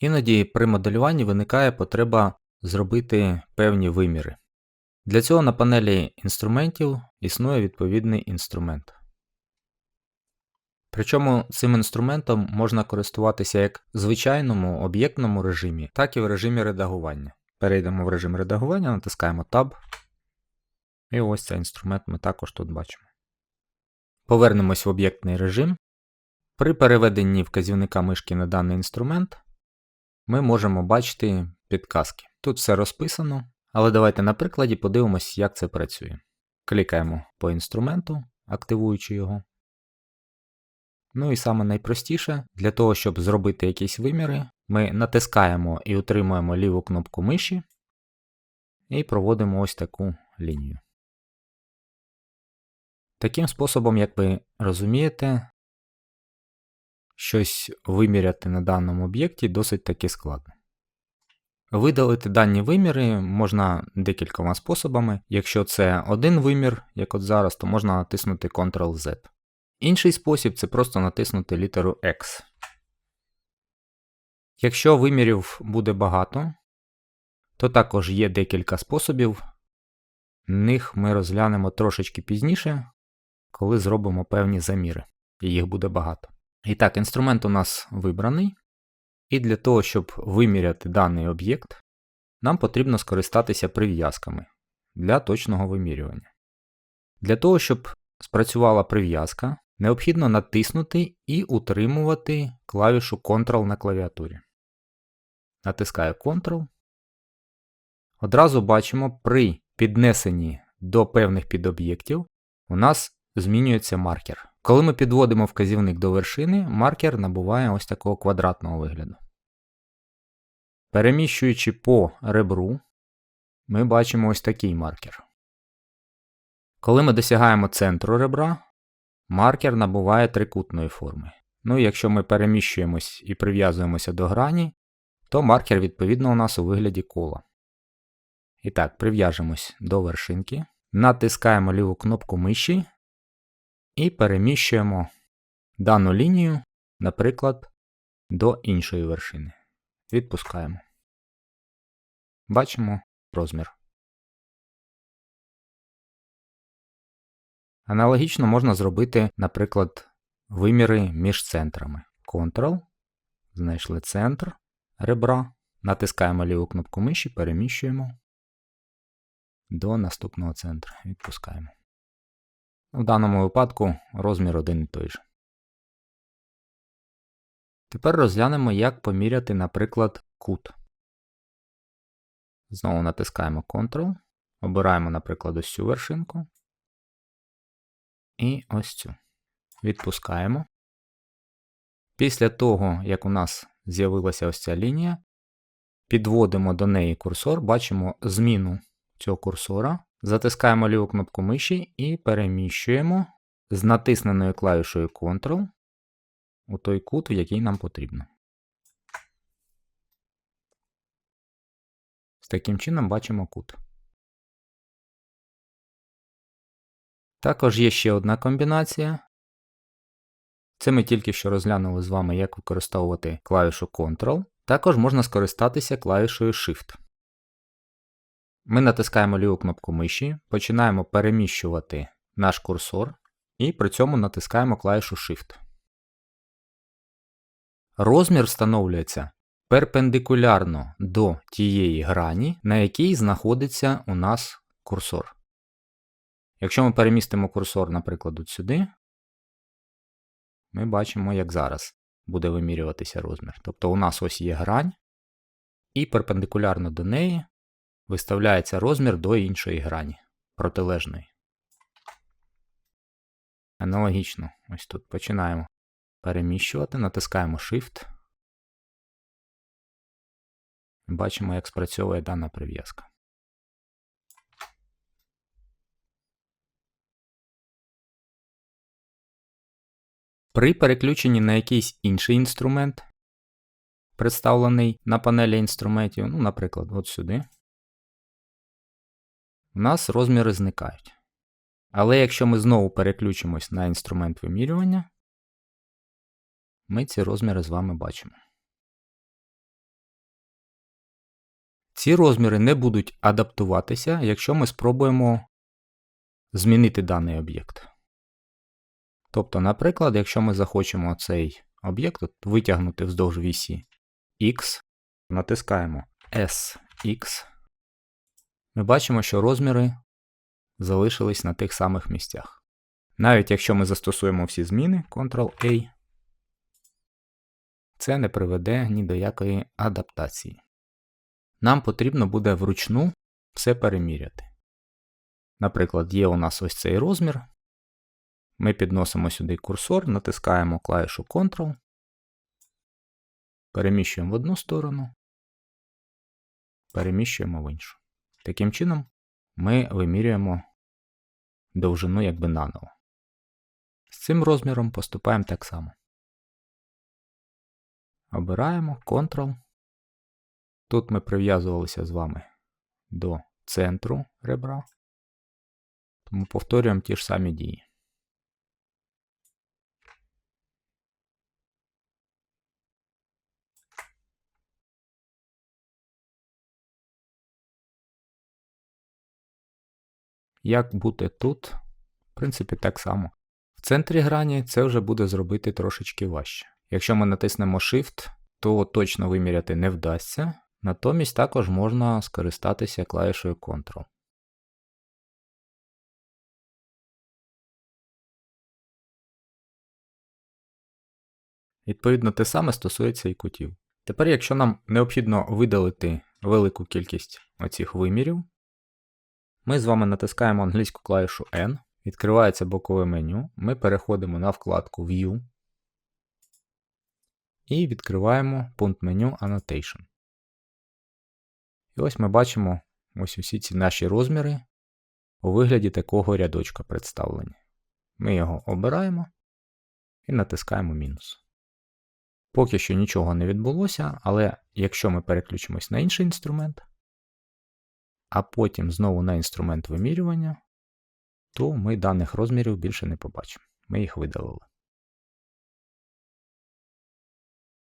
Іноді при моделюванні виникає потреба зробити певні виміри. Для цього на панелі інструментів існує відповідний інструмент. Причому цим інструментом можна користуватися як в звичайному об'єктному режимі, так і в режимі редагування. Перейдемо в режим редагування, натискаємо Tab. І ось цей інструмент ми також тут бачимо. Повернемось в об'єктний режим. При переведенні вказівника мишки на даний інструмент ми можемо бачити підказки. Тут все розписано, але давайте на прикладі подивимось, як це працює. Клікаємо по інструменту, активуючи його. Ну і саме найпростіше, для того, щоб зробити якісь виміри, ми натискаємо і утримуємо ліву кнопку миші і проводимо ось таку лінію. Таким способом, як ви розумієте, щось виміряти на даному об'єкті досить таки складно. Видалити дані виміри можна декількома способами. Якщо це один вимір, як от зараз, то можна натиснути Ctrl-Z. Інший спосіб це просто натиснути літеру X. Якщо вимірів буде багато, то також є декілька способів. Них ми розглянемо трошечки пізніше, коли зробимо певні заміри, і їх буде багато. І так, інструмент у нас вибраний. І для того, щоб виміряти даний об'єкт, нам потрібно скористатися прив'язками для точного вимірювання. Для того, щоб спрацювала прив'язка, необхідно натиснути і утримувати клавішу Ctrl на клавіатурі. Натискаю Ctrl. Одразу бачимо, при піднесенні до певних підоб'єктів у нас змінюється маркер. Коли ми підводимо вказівник до вершини, маркер набуває ось такого квадратного вигляду. Переміщуючи по ребру, ми бачимо ось такий маркер. Коли ми досягаємо центру ребра, маркер набуває трикутної форми. Ну і якщо ми переміщуємось і прив'язуємося до грані, то маркер відповідно у нас у вигляді кола. І так, прив'яжемось до вершинки, натискаємо ліву кнопку миші і переміщуємо дану лінію, наприклад, до іншої вершини. Відпускаємо. Бачимо розмір. Аналогічно можна зробити, наприклад, виміри між центрами. Ctrl, знайшли центр ребра, натискаємо ліву кнопку миші, переміщуємо до наступного центру. Відпускаємо. В даному випадку розмір один і той же. Тепер розглянемо, як поміряти, наприклад, кут. Знову натискаємо Ctrl, обираємо, наприклад, ось цю вершинку. І ось цю. Відпускаємо. Після того, як у нас з'явилася ось ця лінія, підводимо до неї курсор, бачимо зміну цього курсора. Затискаємо ліву кнопку миші і переміщуємо з натисненою клавішою Ctrl у той кут, в який нам потрібно. З таким чином бачимо кут. Також є ще одна комбінація. Це ми тільки що розглянули з вами, як використовувати клавішу Ctrl. Також можна скористатися клавішою Shift. Ми натискаємо ліву кнопку миші, починаємо переміщувати наш курсор і при цьому натискаємо клавішу Shift. Розмір встановлюється перпендикулярно до тієї грані, на якій знаходиться у нас курсор. Якщо ми перемістимо курсор, наприклад, сюди, ми бачимо, як зараз буде вимірюватися розмір. Тобто у нас ось є грань, і перпендикулярно до неї виставляється розмір до іншої грані протилежної. Аналогічно, ось тут починаємо переміщувати, натискаємо Shift. Бачимо, як спрацьовує дана прив'язка. При переключенні на якийсь інший інструмент, представлений на панелі інструментів, ну, наприклад, от сюди, у нас розміри зникають. Але якщо ми знову переключимось на інструмент вимірювання, ми ці розміри з вами бачимо. Ці розміри не будуть адаптуватися, якщо ми спробуємо змінити даний об'єкт. Тобто, наприклад, якщо ми захочемо цей об'єкт витягнути вздовж вісі X, натискаємо SX, ми бачимо, що розміри залишились на тих самих місцях. Навіть якщо ми застосуємо всі зміни Ctrl-A, це не приведе ні до якої адаптації. Нам потрібно буде вручну все переміряти. Наприклад, є у нас ось цей розмір. Ми підносимо сюди курсор, натискаємо клавішу Ctrl, переміщуємо в одну сторону, переміщуємо в іншу. Таким чином, ми вимірюємо довжину якби наново. З цим розміром поступаємо так само. Обираємо Ctrl. Тут ми прив'язувалися з вами до центру ребра, тому повторюємо ті ж самі дії. Як бути тут? В принципі, так само. В центрі грані це вже буде зробити трошечки важче. Якщо ми натиснемо Shift, то точно виміряти не вдасться, натомість також можна скористатися клавішою Ctrl. Відповідно, те саме стосується і кутів. Тепер, якщо нам необхідно видалити велику кількість оцих вимірів, ми з вами натискаємо англійську клавішу N, відкривається бокове меню, ми переходимо на вкладку View і відкриваємо пункт меню Annotation. І ось ми бачимо ось усі ці наші розміри у вигляді такого рядочка представлені. Ми його обираємо і натискаємо мінус. Поки що нічого не відбулося, але якщо ми переключимось на інший інструмент, а потім знову на інструмент вимірювання, то ми даних розмірів більше не побачимо. Ми їх видалили.